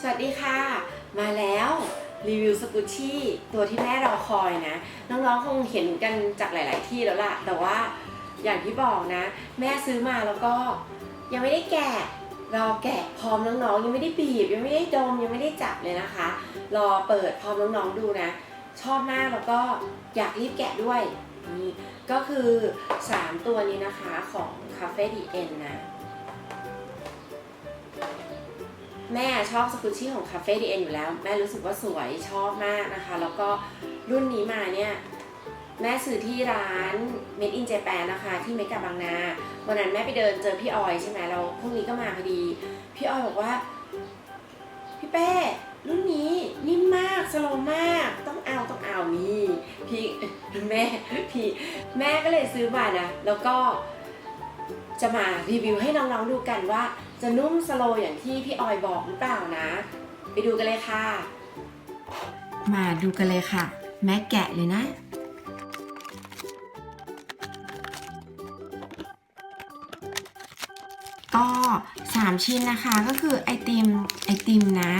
สวัสดีค่ะ มาแล้วรีวิวสกุชชี่ตัวที่แม่รอคอยนะ น้องๆคงเห็นกันจากหลาย ๆ ที่แล้วล่ะ แต่ว่าอย่างที่บอกนะ แม่ซื้อมาแล้วก็ยังไม่ได้แกะรอแกะพร้อมน้องๆยังไม่ได้บีบ ยังไม่ได้ดมยังไม่ได้จับเลยนะคะ รอเปิดพร้อมน้องๆดูนะ ชอบมากแล้วก็อยากรีบแกะด้วยนี่ก็คือ 3 ตัวนี้นะคะของ Cafe DN นะ แม่ชอบสกุชชี่ของ Cafe DN อยู่แล้ว แม่รู้สึกว่าสวยชอบมากนะคะ แล้วก็รุ่นนี้มาเนี่ย แม่ซื้อที่ร้าน Made in Japan นะคะ ที่เมกะบางนา วันนั้นแม่ไปเดินเจอพี่ออยใช่ไหมแล้วพรุ่งนี้ก็มาพอดี พี่ออยบอกว่า พี่เป้รุ่นนี้นิ่มมากสโลมาก ต้องเอาต้องเอานี่พี่แม่พี่แม่ก็เลยซื้อมานะ แล้วก็จะมารีวิวให้น้องๆดูกันว่า จะนุ่มสโลอย่างที่พี่ออยบอกหรือเปล่านะ ไปดูกันเลยค่ะ มาดูกันเลยค่ะ แม่แกะเลยนะ ก็ 3 ชิ้นนะคะก็คือไอติมไอติมนะ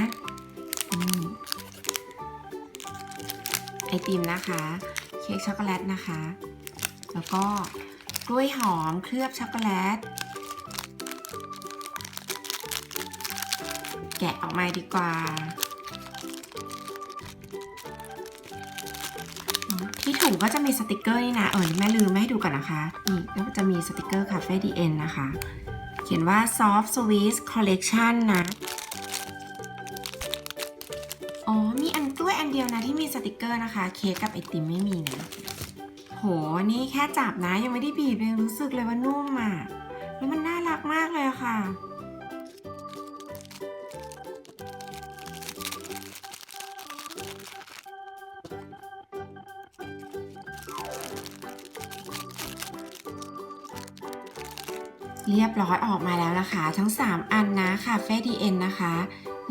ไอติมนะคะ เค้กช็อกโกแลตนะคะ แล้วก็กล้วยหอมเคลือบช็อกโกแลต แกะออกมาดีกว่า ที่ถุงก็จะมีสติกเกอร์นี่นะ เออแม่ลืมไม่ให้ดูก่อนนะคะนี่ก็จะมีสติกเกอร์คาเฟ่ดีเอ็นนะคะ เขียนว่า soft sweet collection นะ อ๋อ มีอันกล้วยอันเดียวนะที่มีสติกเกอร์นะคะ เค้กกับไอติมไม่มีนะ โห นี่แค่จับนะยังไม่ได้บีบยังรู้สึกเลยว่านุ่มอะแล้วมันน่ารักมากเลยอะค่ะ เรียบร้อยออกมาแล้วนะคะ ทั้ง 3 อันนะคาเฟ่ดีเอ็นนะคะ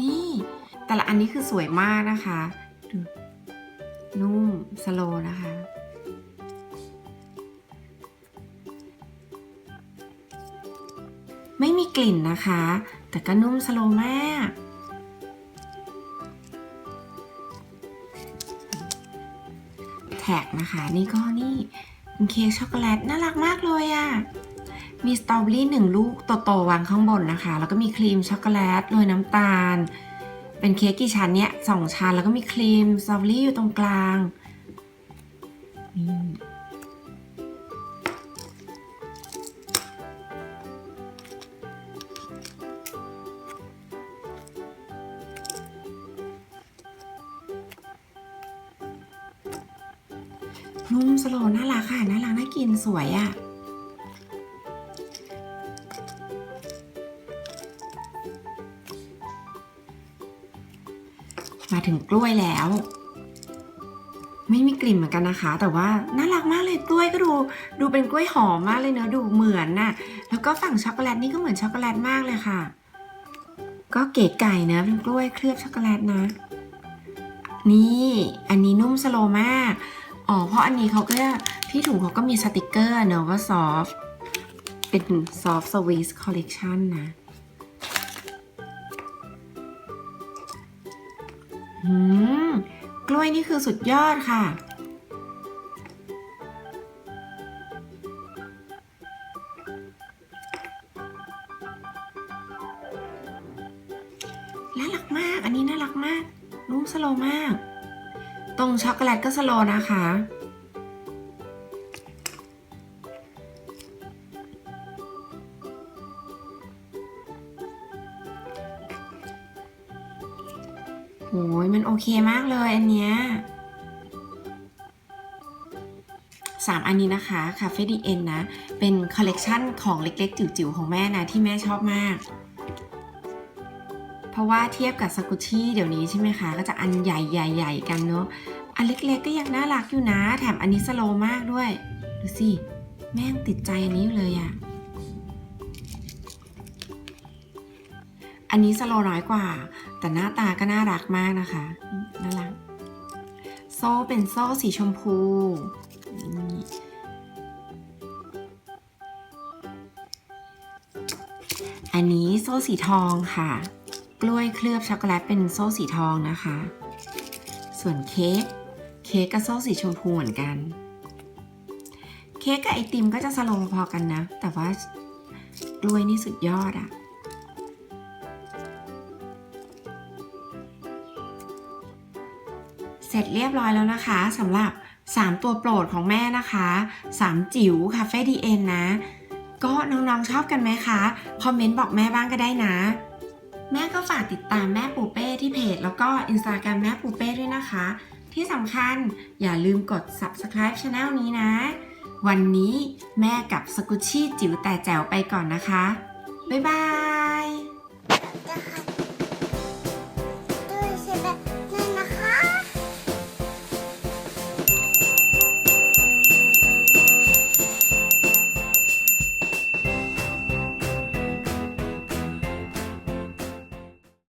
นี่ แต่ละอันนี้คือสวยมากนะคะดูนุ่มสโลนะคะ ไม่มีกลิ่นนะคะ แต่ก็นุ่มสโลมาก แท็กนะคะ นี่ก็นี่เป็นเค้กช็อกโกแลตน่ารักมากเลยอะ่ะ มีสตรอเบอรี่หนึ่งลูกโตๆวางข้างบนนะคะ แล้วก็มีครีมช็อกโกแลตโรยน้ำตาล เป็นเค้กกี่ชั้นเนี่ยสองชั้นแล้วก็มีครีมสตรอเบอรี่อยู่ตรงกลางนี่ นุ่มสโลน่ารักค่ะน่ารักน่ากินสวยอะ่ะมาถึงกล้วยแล้ว ไม่มีกลิ่นเหมือนกันนะคะ แต่ว่าน่ารักมากเลยกล้วยก็ดู ดูเป็นกล้วยหอมมากเลยเนอะดูเหมือนน่ะ แล้วก็ฝั่งช็อกโกแลตนี่ก็เหมือนช็อกโกแลตมากเลยค่ะ ก็เก๋ไก่เนอะเป็นกล้วยเคลือบช็อกโกแลตนะ นี่ อันนี้นุ่มสโลมาก อ๋อ เพราะอันนี้เขาก็พี่ถุงเขาก็มีสติกเกอร์เนอะว่าซอฟเป็นซอฟสวีทคอลเลกชันนะอืมกล้วยนี่คือสุดยอดค่ะ น่ารักมาก อันนี้น่ารักมาก นุ่มสโลมาก ตรงช็อกโกแลตก็สโลนะคะ โหยมันโอเคมากเลยอันเนี้ยสามอันนี้นะคะ Cafe DN นนะ เป็นคอลเลกชันของเล็กๆ จิ๋วๆ ของแม่นะ ที่แม่ชอบมาก เพราะว่าเทียบกับสกุชี่เดี๋ยวนี้ใช่ไหมคะ ก็จะอันใหญ่ๆๆกันเนาะ อันเล็กๆก็ยังน่ารักอยู่นะ แถมอันนี้สโลมากด้วย ดูสิ แม่งติดใจอันนี้อยู่เลยอะอันนี้สโลน้อยกว่า แต่หน้าตาก็น่ารักมากนะคะ น่ารัก โซ่เป็นโซ่สีชมพู อันนี้โซ่สีทองค่ะ กล้วยเคลือบช็อกโกแลตเป็นโซ่สีทองนะคะ ส่วนเค้ก เค้กกับโซ่สีชมพูเหมือนกัน เค้กกับไอติมก็จะสโลว์พอกันนะ แต่ว่ากล้วยนี่สุดยอดอะเสร็จเรียบร้อยแล้วนะคะสำหรับ 3 ตัวโปรดของแม่นะคะ 3 จิ๋วคาเฟ่ดีเอ็นนะ ก็น้องๆชอบกันไหมคะ คอมเมนต์บอกแม่บ้างก็ได้นะ แม่ก็ฝากติดตามแม่ปูเป้ที่เพจ แล้วก็อินสตาแกรมแม่ปูเป้ด้วยนะคะ ที่สำคัญอย่าลืมกด subscribe channel นี้นะ วันนี้แม่กับสกุชี่จิ๋วแต่แจ๋วไปก่อนนะคะ บ๊ายบาย